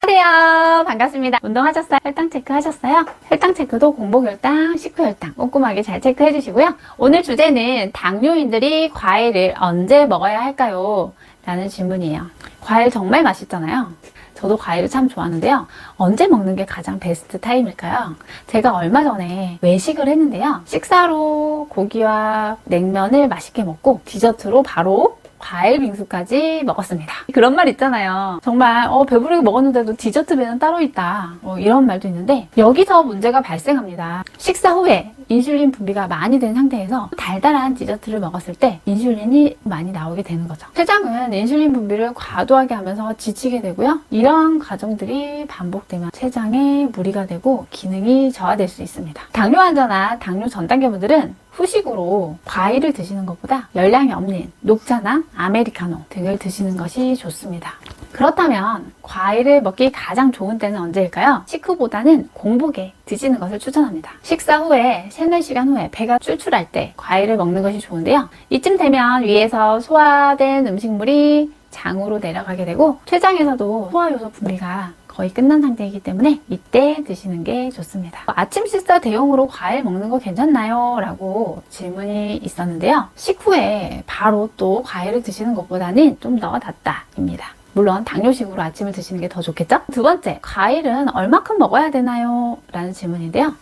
안녕하세요. 반갑습니다. 운동하셨어요? 혈당 체크 하셨어요? 혈당 체크도 공복 혈당, 식후 혈당 꼼꼼하게 잘 체크해 주시고요. 오늘 주제는 당뇨인들이 과일을 언제 먹어야 할까요? 라는 질문이에요. 과일 정말 맛있잖아요. 저도 과일을 참 좋아하는데요. 언제 먹는 게 가장 베스트 타임일까요? 제가 얼마 전에 외식을 했는데요. 식사로 고기와 냉면을 맛있게 먹고 디저트로 바로 과일 빙수까지 먹었습니다. 그런 말 있잖아요. 정말 어, 배부르게 먹었는데도 디저트 배는 따로 있다. 뭐 이런 말도 있는데 여기서 문제가 발생합니다. 식사 후에 인슐린 분비가 많이 된 상태에서 달달한 디저트를 먹었을 때 인슐린이 많이 나오게 되는 거죠. 췌장은 인슐린 분비를 과도하게 하면서 지치게 되고요. 이런 과정들이 반복되면 췌장에 무리가 되고 기능이 저하될 수 있습니다. 당뇨 환자나 당뇨 전 단계분들은 후식으로 과일을 드시는 것보다 열량이 없는 녹차나 아메리카노 등을 드시는 것이 좋습니다. 그렇다면 과일을 먹기 가장 좋은 때는 언제일까요? 식후보다는 공복에 드시는 것을 추천합니다. 식사 후에 3, 4시간 후에 배가 출출할 때 과일을 먹는 것이 좋은데요. 이쯤 되면 위에서 소화된 음식물이 장으로 내려가게 되고 췌장에서도 소화효소 분비가 거의 끝난 상태이기 때문에 이때 드시는 게 좋습니다. 아침 식사 대용으로 과일 먹는 거 괜찮나요? 라고 질문이 있었는데요. 식후에 바로 또 과일을 드시는 것보다는 좀 더 낫다입니다. 물론 당뇨식으로 아침을 드시는 게 더 좋겠죠? 두 번째, 과일은 얼마큼 먹어야 되나요? 라는 질문인데요.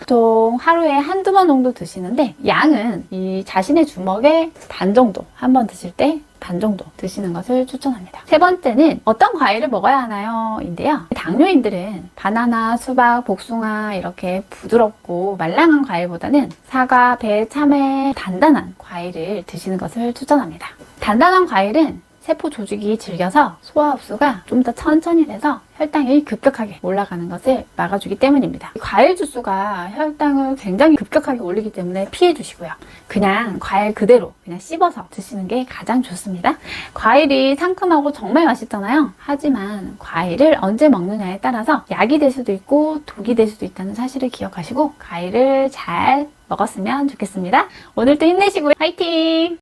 보통 하루에 한두 번 정도 드시는데 양은 이 자신의 주먹의 반 정도 한 번 드실 때 반 정도 드시는 것을 추천합니다. 세 번째는 어떤 과일을 먹어야 하나요? 인데요. 당뇨인들은 바나나, 수박, 복숭아 이렇게 부드럽고 말랑한 과일보다는 사과, 배, 참외 단단한 과일을 드시는 것을 추천합니다. 단단한 과일은 세포 조직이 질겨서 소화 흡수가 좀 더 천천히 돼서 혈당이 급격하게 올라가는 것을 막아주기 때문입니다. 과일 주스가 혈당을 굉장히 급격하게 올리기 때문에 피해 주시고요. 그냥 과일 그대로 그냥 씹어서 드시는 게 가장 좋습니다. 과일이 상큼하고 정말 맛있잖아요. 하지만 과일을 언제 먹느냐에 따라서 약이 될 수도 있고 독이 될 수도 있다는 사실을 기억하시고 과일을 잘 먹었으면 좋겠습니다. 오늘도 힘내시고요. 화이팅!